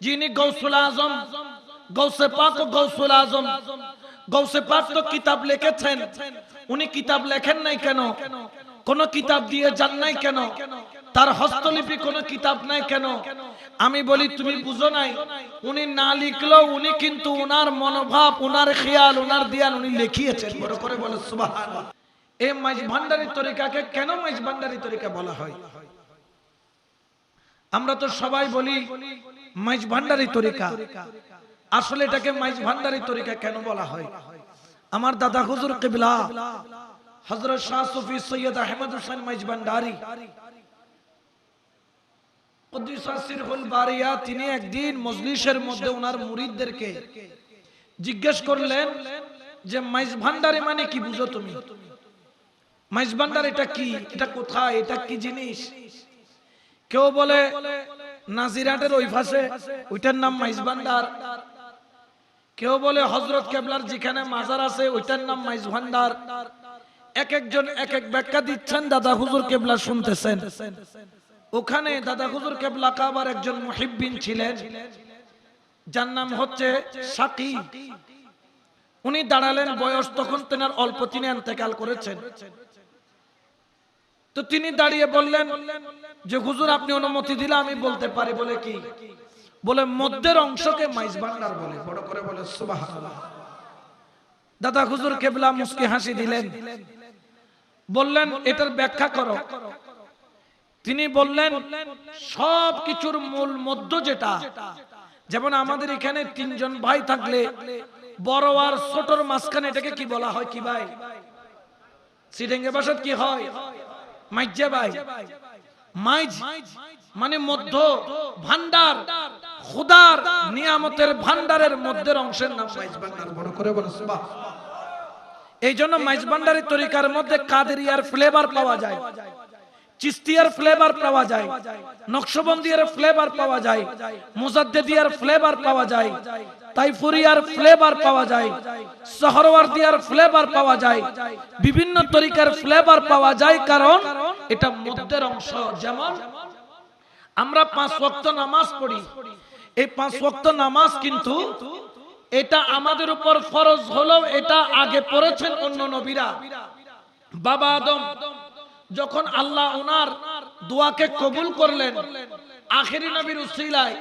যিনি গৌসুল আজম, গৌসে পাক গৌসুল আজম, গৌসে পাক তো কিতাব লিখেছেন। উনি কিতাব লেখেন নাই কেন? কোন কিতাব দিয়ে যান নাই কেন? তার হস্তলিপি কোন কিতাব নাই কেন? আমি বলি, তুমি বুঝো নাই, উনি না লিখলো উনি কিন্তু উনার মনোভাব, উনার খেয়াল, উনার দিয়াল উনি লিখিয়েছেন। বড় করে বলে, সুবহানাল্লাহ। এই মাইজ ভান্ডারি তরিকাকে কেন মাইজ ভান্ডারি তরিকা বলা হয়? আমরা তো সবাই বলি মাইজ ভান্ডারি তরিকা। আসলে এটাকে মাইজ ভান্ডারি তরিকা কেন বলা হয়? আমার দাদা হুজুর কিবলা, হযরত শাহ সুফি সৈয়দ আহমদ হোসেন মাইজ ভান্ডারি। তিনি একদিন মজলিসের মধ্যে ওনার মুরিদদেরকে জিজ্ঞেস করলেন যে, মাইজ ভান্ডারি মানে কি বুঝো তুমি? মাইজ ভান্ডার এটা কি? এটা কোথায়? এটা কি জিনিস? কেউ বলে নাজিরাটের ওই পাশে, ওইটার নাম মাইজ ভান্ডার কেউ বলে হজরত কেবলার যেখানে মাজার আছে, ওইটার নাম মাইজ ভান্ডার এক একজন এক এক ব্যাখ্যা দিচ্ছেন, দাদা হুজুর কেবলা শুনতেছেন। ওখানে দাদা হুজুর কেবলা কাবার একজন মুহিব্বিন ছিলেন, যার নাম হচ্ছে সাকি। উনি দাঁড়ালেন বয়স তখন তেনার অল্প, তিনি এন্তেকাল করেছেন। তো তিনি দাঁড়িয়ে বললেন যে, হুজুর, আপনি অনুমতি দিলে আমি বলতে পারি। বলে কি? বলে, মধ্যের অংশকে মাইজ ভান্ডার বলে। বড় করে বলে দাদা হুজুর কেবলা মুস্কি হাসি দিলেন। বললেন, এটার ব্যাখ্যা করো। তিনি বললেন, সব কিছুর মূল মধ্য যেটা, যেমন আমাদের এখানে তিনজন ভাই থাকলে বড় আর ছোটর মাঝখানে এটাকে কি বলা হয়, কি ভাই? সিডেঙ্গে বাসাত কি হয়? মাইজা ভাই মাইজ মানে মধ্য ভান্ডার। খুদার নিয়ামতের ভান্ডারের মধ্যের অংশের নাম মাইজ ভান্ডার। বড় করে বলে সুবহান এই জন্য মাইজ ভান্ডারের তরিকার মধ্যে কাদেরিয়ার ফ্লেভার পাওয়া যায়। চিস্তিয়ার ফ্লেভার পাওয়া যায়। নকশবন্দিয়ার ফ্লেভার পাওয়া যায়। মুজাদ্দেদিয়ার ফ্লেভার পাওয়া যায়। তাইফুরিয়ার ফ্লেভার পাওয়া যায় সহরওয়ার্দিয়ার ফ্লেভার পাওয়া যায়, বিভিন্ন তরিকার ফ্লেভার পাওয়া যায়, কারণ এটা মধ্যের অংশ। যেমন আমরা পাঁচ ওয়াক্ত নামাজ পড়ি, এই পাঁচ ওয়াক্ত নামাজ কিন্তু এটা আমাদের উপর ফরজ হলো এটা আগে পড়েছেন অন্য নবীরা। বাবা আদম, যখন আল্লাহ ওনার দোয়াকে কবুল করলেন, আখেরি নবীর উসিলায়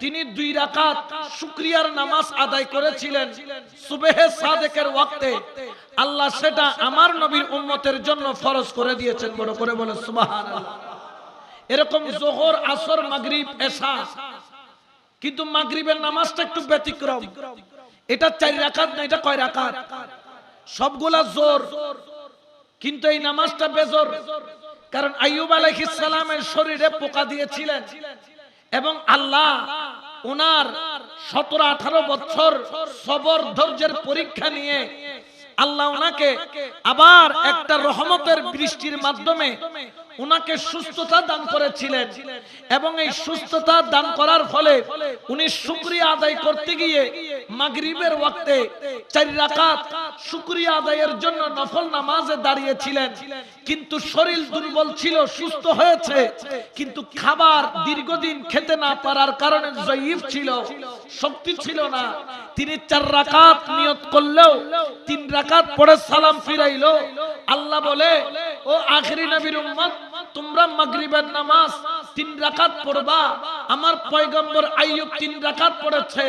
তিনি দুই রাকাত শুক্রিয়ার নামাজ আদায় করেছিলেন। সুবেহে সাদেকের ওয়াক্তে আল্লাহ সেটা আমার নবীর উম্মতের জন্য ফরজ করে দিয়েছেন, বড় করে বলে, সুবহানাল্লাহ। এরকম জোহর, আসর, মাগরিব, এশা। কিন্তু মাগরিবের নামাজটা একটু ব্যতিক্রম। এটা চার রাকাত না, এটা কয় রাকাত? সবগুলা জোর। কিন্তু এই নামাজটা বেজোর। কারণ আইয়ুব আলাইহিস সালামের শরীরে পোকা দিয়েছিলেন। এবং আল্লাহ ওনার সতেরো আঠারো বছর সবর ধৈর্যের পরীক্ষা নিয়ে আল্লাহ ওনাকে আবার একটা রহমতের বৃষ্টির মাধ্যমে উনাকে সুস্থতা দান করেছিলেন। এবং এই সুস্থতা দান করার ফলে উনি শুকরিয়া আদায় করতে গিয়ে মাগরিবের ওয়াক্তে চার রাকাত শুকরিয়া আদায়ের জন্য নফল নামাজে দাঁড়িয়েছিলেন। কিন্তু শরীর দুর্বল ছিল, সুস্থ হয়েছে। কিন্তু খাবার দীর্ঘদিন খেতে না পারার কারণে জয়ীফ ছিল, শক্তি ছিল না। তিনি চার রাকাত নিয়ত করলেও, তিন রাকাত পরে সালাম ফিরাইলো। আল্লাহ বলে, ও আখরি নবীর উম্মত তোমরা মাগরিবের নামাজ তিন রাকাত পড়বা। আমার পয়গম্বর আইয়ুব তিন রাকাত পড়েছে।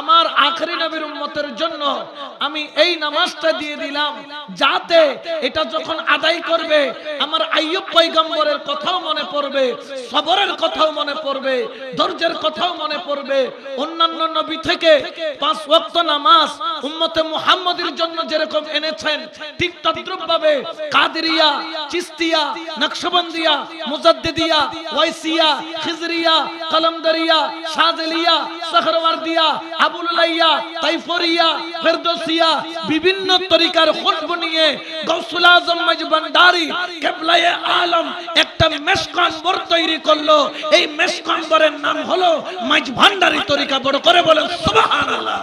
আমার আখরি নবীর উম্মতের জন্য আমি এই নামাজটা দিয়ে দিলাম। যাতে এটা যখন আদায় করবে, আমার আইয়ুব পয়গম্বরের কথাও মনে পড়বে, সবরের কথাও মনে পড়বে ধৈর্যের কথাও মনে পড়বে। অন্যান্য নবী থেকে পাঁচ ওয়াক্ত নামাজ উম্মতে মুহাম্মদের জন্য যেরকম এনেছেন, ঠিক তদ্রুপ ভাবে কাদেরিয়া, চিস্তিয়া, নকশবন্দিয়া, মুজাদ্দিদিয়া ওয়াইসিয়া খিজরিয়া, কলমদরিয়া শাজলিয়া সহরওয়ার্দিয়া আবুলাইয়া তাইফরিয়া, ফেরদৌসিয়া, বিভিন্ন তরিকার খুতব নিয়ে গৌসুল আজম মজবান্ডারি কেবলায়ে আলম একটা মেশকাম্বর তৈরি করল। এই মেশকাম্বরের নাম হলো মাইজ তরিকা। বড় করে বলেন, সুবহানাল্লাহ।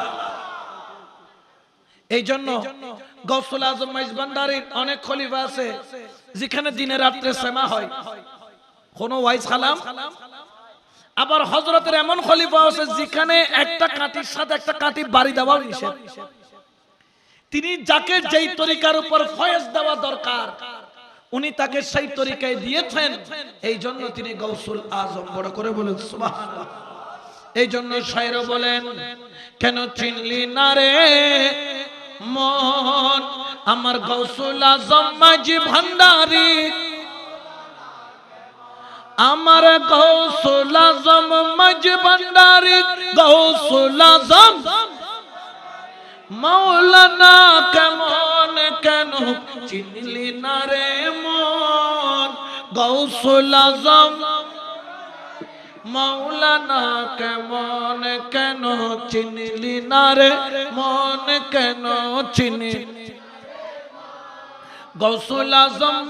এই জন্য গৌসুল আজম মাইজ অনেক খলিফা আছে, যেখানে দিনে রাত্রে সেমা হয়। কোন ওয়াইজ খালাম আবার হজরতের এমন খলিফা আছে যেখানে একটা কাটির সাথে একটা কাঠি বাড়ি দেওয়া নিষেধ তিনি যাকে যেই তরিকার উপর ফয়েজ দেওয়া দরকার, উনি তাকে সেই তরিকায় দিয়েছেন। এই জন্য তিনি গৌসুল আজম বড় করে বলেন, সুবহানাল্লাহ। এই জন্য শায়র বলেন, কেন চিনলি না রে মন? আমার গৌসুল আজম মাঝি ভান্ডারী আমার গৌসুল আজম মজ ভান্ডারি, গৌসুল আজম। মৌলানা কেমন কেন চিনলি না রে মন? গৌসুল আজম। মৌলানা কেমন কেন চিনলি না রে মন? কেন চিনি গৌসুল আজম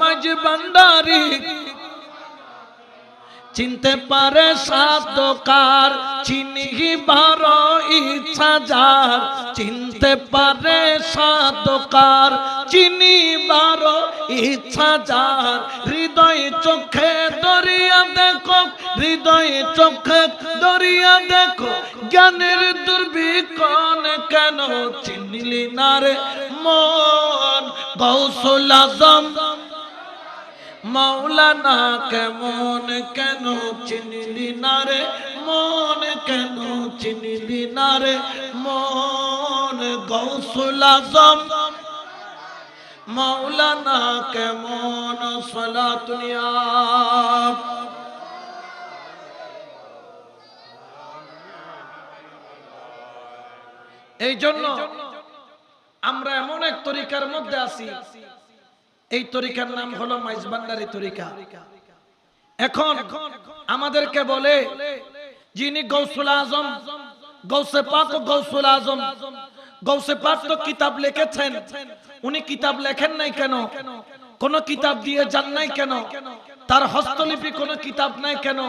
চিনতে পারে সাধকার চিনি বারো, ইচ্ছা যার। চিনতে পারে সাধকার চিনি বারো, ইচ্ছা যার। হৃদয় চোখে দরিয়া দেখো, হৃদয় চোখে দরিয়া দেখো। জ্ঞানের দুর্ভিক্ষণ কেন চিনলি না রে মন? গৌসুল আজম মাওলানা কেমন কেন চিনলি না রে? মন কেন চিনলি না রে? মন গৌসুল আজম। মাওলানা কেমন সলাতুনিয়া এই জন্য আমরা এমন এক তরিকার মধ্যে আছি এই তরিকার নাম হলো মাইজবান্ডারি তরিকা। এখন আমাদেরকে বলে যিনি গৌসুল আজম, গৌসে পাক গৌসুল আজম, গৌসে পাক তো কিতাব লিখেছেন। উনি কিতাব লেখেন নাই কেন? কোন কিতাব দিয়ে যান নাই কেন? তার হস্তলিপি কোন কিতাব নাই কেন?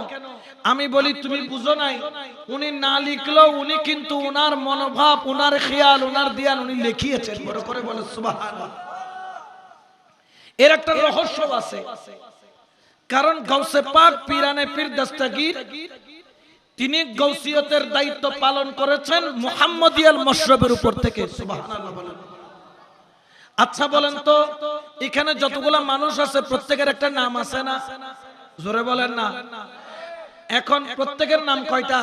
আমি বলি, তুমি বুঝো নাই, উনি না লিখলেও উনি কিন্তু উনার মনোভাব, উনার খেয়াল, উনার দিয়ান উনি লিখিয়েছেন। বড় করে বলে, সুবহানাল্লাহ। এর একটা রহস্য আছে। কারণ গৌসে পাক পিরানে পীর দস্তগীর তিনি গৌসিয়তের দায়িত্ব পালন করেছেন মুহাম্মদিয়াল মশরবের উপর থেকে। আচ্ছা বলেন তো, এখানে যতগুলা মানুষ আছে, প্রত্যেকের একটা নাম আছে না? জোরে বলেন না। এখন প্রত্যেকের নাম কয়টা?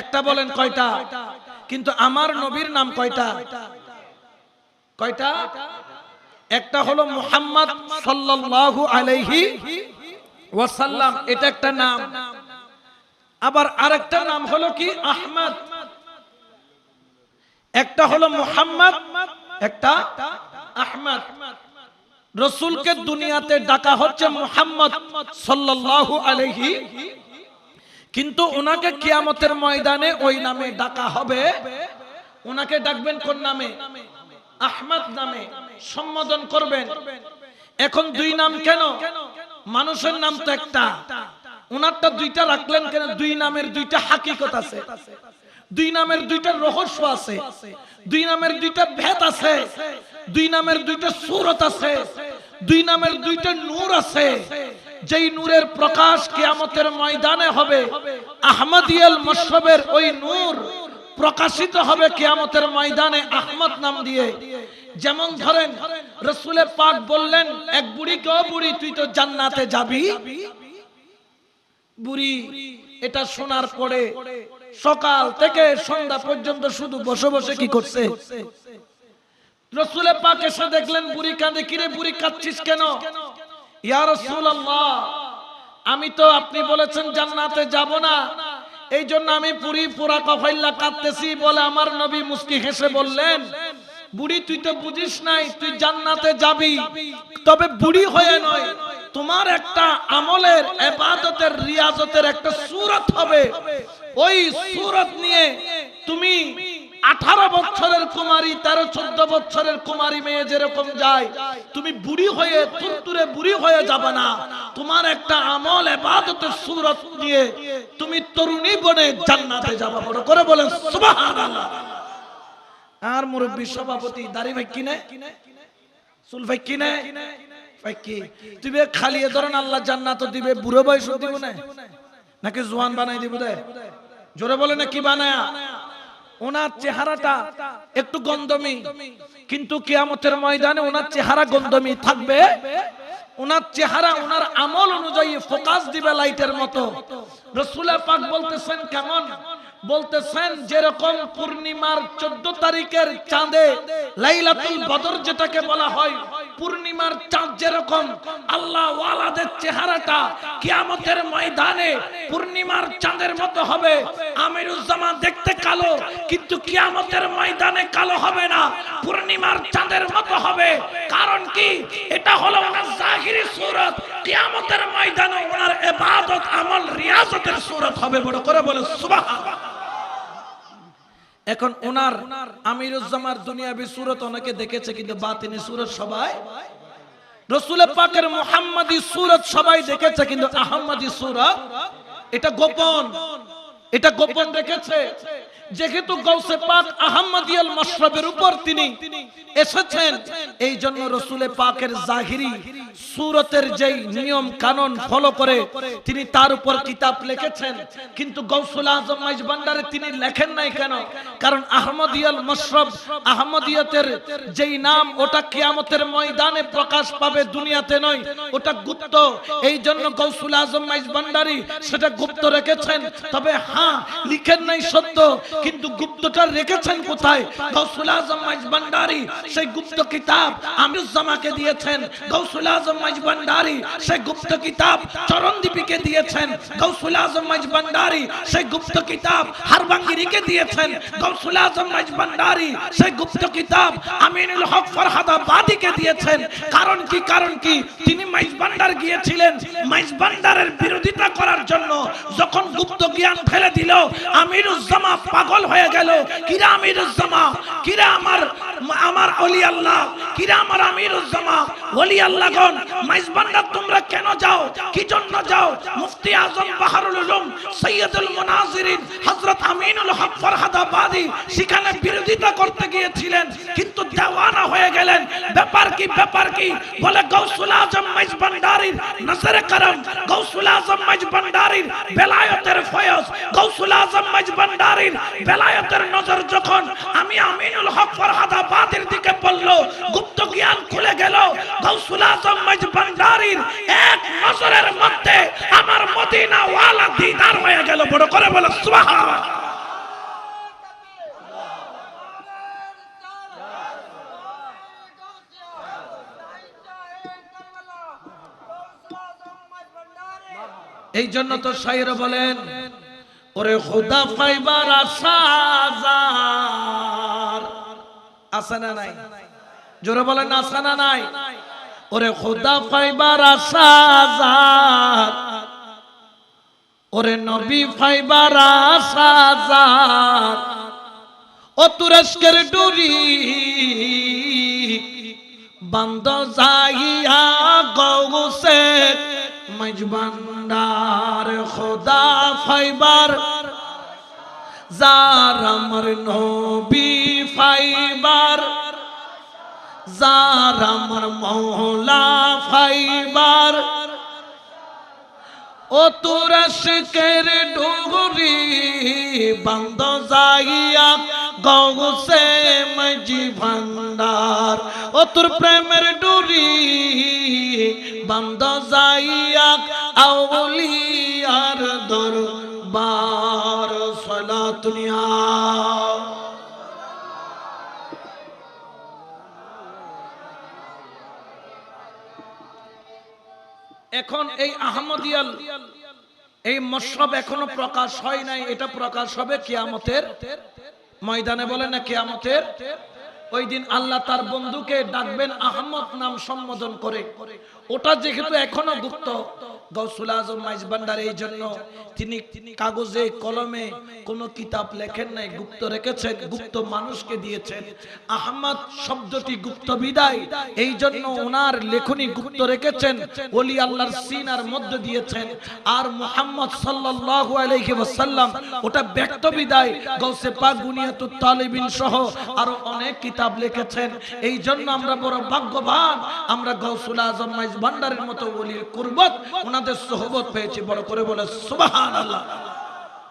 একটা বলেন কয়টা? কিন্তু আমার নবীর নাম কয়টা? কয়টা? একটা হলো মুহাম্মদ সাল্লাল্লাহু আলাইহি ওয়াসাল্লাম, এটা একটা নাম। আবার আরেকটা নাম হলো কি? আহমদ। একটা হলো মুহাম্মদ, একটা আহমদ। রসুলকে দুনিয়াতে ডাকা হচ্ছে মুহাম্মদ সাল্লাল্লাহু আলাইহি। কিন্তু ওনাকে কিয়ামতের ময়দানে ওই নামে ডাকা হবে। ওনাকে ডাকবেন কোন নামে? আহমদ নামে। সম্বোধন করবেন। এখন দুই নাম কেন? মানুষের নাম তো একটা। ওনারটা দুইটা রাখলেন কেন? দুই নামের দুইটা হাকিকত আছে। দুই নামের দুইটা রহস্য আছে। দুই নামের দুইটা ভেদ আছে। দুই নামের দুইটা সুরত আছে। দুই নামের দুইটা নূর আছে। যেই নূরের প্রকাশ কিয়ামতের ময়দানে হবে আহমদিয়াল মশরবের ওই নূর প্রকাশিত হবে কিয়ামতের ময়দানে আহমদ নাম দিয়ে। যেমন ধরেন রসুলে পাক বললেন, এক বুড়ি কে বুড়ি, তুই তো জান্নাতে যাবি? বুড়ি, এটা শোনার পরে সকাল থেকে সন্ধ্যা পর্যন্ত শুধু বসে বসে কি করছে? রসুলে পাক এসে দেখলেন, বুড়ি কাঁদে, কিরে বুড়ি, কাঁদছিস কেন? ইয়া রাসূলুল্লাহ, আমি তো, আপনি বলেছেন জান্নাতে যাব না। এই জন্য আমি পুরি পুরা কফাইল্লা কাঁদতেছি বলে আমার নবী মুস্কি হেসে বললেন বুড়ি, তুই তো বুঝিস নাই, তুই জান্নাতে যাবি। তবে বুড়ি হয়ে নয়, তোমার একটা আমলের, এবাদতের, রিয়াজতের একটা সুরত হবে। ওই সুরত নিয়ে তুমি আঠারো বছরের কুমারী, তেরো, চোদ্দ বছরের কুমারী মেয়ে যেরকম যায়, তুমি বুড়ি হয়ে, তুরতুরে বুড়ি হয়ে যাবে না। তোমার একটা আমল, এবাদতের সুরত নিয়ে তুমি তরুণী বনে জান্নাতে যাবা। বড় করে বলে সুবহানাল্লাহ। আর মুরব্বী সভাপতি দাড়ি ভাই কিনে চুল ভাই কিনে তুই খালিয়ে ধরেন আল্লাহ জান্নাত দিবে বুড়ো বয়স দিব না। নাকি জোয়ান বানাই দিব দে? জোরে বলে না কি বানায়া? ওনার চেহারাটা একটু গন্ধমি। কিন্তু কিয়ামতের ময়দানে ওনার চেহারা গন্ধমি থাকবে। ওনার চেহারা ওনার আমল অনুযায়ী ফোকাস দিবে লাইটের মতো। রসুল পাক বলতেছেন কেমন? বলতেছেন, যেরকম পূর্ণিমার চোদ্দ তারিখের চাঁদে লাইলাতুল বদর যেটাকে বলা হয়, পূর্ণিমার চাঁদ যেরকম, আল্লাহ ওয়ালাদের চেহারাটা কিয়ামতের ময়দানে পূর্ণিমার চাঁদের মতো হবে। আমিরুজ্জামান দেখতে কালো, কিন্তু কিয়ামতের ময়দানে কালো হবে না, পূর্ণিমার চাঁদের মতো হবে। কারণ কি? এটা হলো ওনার জাহিরি সুরত। কিয়ামতের ময়দানে ওনার ইবাদত আমল, রিয়াজতের সুরত হবে, বড় করে বলে সুবহানাল্লাহ। এখন ওনার আমিরুজ্জামার দুনিয়াবি সুরত অনেকে দেখেছে, কিন্তু বাতিনি সুরত সবাই, রসুল পাকের মোহাম্মদী সুরত সবাই দেখেছে, কিন্তু আহম্মদী সুরত, এটা গোপন। এটা গোপন রেখেছে। যেহেতু গৌসে পাক আহমদিয়াল মশরবের উপর তিনি এসেছেন এই জন্য রসুলে পাকের জাহিরি সুরতের যেই নিয়ম কানুন ফলো করে তিনি তার উপর কিতাব লিখেছেন। কিন্তু গৌসুল আজম মাইজ তিনি লেখেন নাই কেন? কারণ আহমদিয়াল মশরব আহমদিয়তের যেই নাম, ওটা কিয়ামতের ময়দানে প্রকাশ পাবে দুনিয়াতে নয়, ওটা গুপ্ত। এই জন্য গৌসুল আজম মাইজ সেটা গুপ্ত রেখেছেন। তবে হ্যাঁ লিখেন নাই সত্য, কিন্তু গুপ্তটা রেখেছেন কোথায়? গৌসুল আজম মাইজ ভান্ডারি, সেই গুপ্ত কিতাব আমিরুজ্জামাকে দিয়েছেন। গৌসুল আজম মাইজ ভান্ডারি, সেই গুপ্ত কিতাব চরণদীপীকে দিয়েছেন। গৌসুল আজম মাইজ ভান্ডারি, সেই গুপ্ত কিতাব হারবাঙ্গিরিকে দিয়েছেন। গৌসুল আজম মাইজ ভান্ডারি, সেই গুপ্ত কিতাব আমিনুল হক ফরহাদাবাদীকে দিয়েছেন। কারণ কি কারণ কি? তিনি মাইজ ভান্ডার গিয়েছিলেন। মাইজ ভান্ডারের বিরোধিতা করার জন্য যখন গুপ্ত জ্ঞান ফেলে দিল। আমিরুজ্জামা পাগল হয়ে গেল। কিরা আমিরুজ্জামা? কিরা আমার আমার অলি আল্লাহ কিরা আমার আমিরুজ্জামা অলি আল্লাহগণ মাইজ ভান্ডার তোমরা কেন যাও? কি জন্য যাও? মুফতি আজম বাহারুল উলুম, সৈয়দুল মুনাজিরিন, হযরত আমিনুল হক ফরহাদাবাদী, সেখানে বিরোধিতা করতে গিয়েছিলেন, কিন্তু দেওয়ানা হয়ে গেলেন। ব্যাপার কি ব্যাপার কি? বলে গৌসুল আজম মাইজ ভান্ডারির নজরে করম, গৌসুল আজম মাইজ ভান্ডারির বেলায়েতের ফয়জ, গৌসুল আজম মাইজ ভান্ডারির বেলায়েতের নজর যখন আমি আমিনুল হক ফরহাদাবাদের দিকে পড়ল, গুপ্ত জ্ঞান খুলে গেল। গৌসুল আজম এক নজরের মধ্যে আমার মদিনা ওয়ালা দিদার হয়ে গেল। বড় করে বলে এই জন্য তো শাইর বলেন, ওরে খুদা ফাইবার আসাজার আসে না নাই। জোরে বলেন আসে না নাই। ওরে খুদা ফাইবার আসাজার ওরে নবী ফাইবার আসাজার ও তুরস্কের ডুরি। বন্ধ যাইয়া গৌসে। মজবান্ডার খোদা ফাইবার যার আমার নবী ফাইবার যার আমার মৌলা ফাইবার। ও তুরস্কের ডুরি বন্ধ যাইয়া গৌসে মজি ভান্ডার। ও তোর প্রেমের ডুরি বন্ধ যাইয়া আউলিয়ার এখন এই আহমদিয়াল, এই মশরব এখনও প্রকাশ হয় নাই, এটা প্রকাশ হবে কিয়ামতের ময়দানে বলে না কিয়ামতের? ওই দিন আল্লাহ তার বন্ধুকে ডাকবেন আহমদ নাম সম্বোধন করে। ওটা যেহেতু এখনও গুপ্ত গৌসুল আজম মাইজ ভান্ডার এই জন্য তিনি কাগজে, কলমে কিতাব লেখেন নাই, গুপ্ত গুপ্ত মানুষকে দিয়েছেন। আহমদ শব্দটি গুপ্ত বিদায়, এই জন্য ওনার লেখনী গুপ্ত রেখেছেন আল্লাহর সিনার দিয়েছেন। আর মুহাম্মদ সাল্লাল্লাহু আলাইহি ওয়াসাল্লাম, ওটা ব্যক্ত বিদায় গৌসে পাক বুনিয়াতুত তালিবিন সহ আরও অনেক কিতাব লিখেছেন। এই জন্য আমরা বড় ভাগ্যবান, আমরা গৌসুল আজম মাইজ ভান্ডারের মতো ওলির কুরবত, ওনার ওনাদের সোহবত পেয়েছি। বড় করে বলে সুবাহান আল্লাহ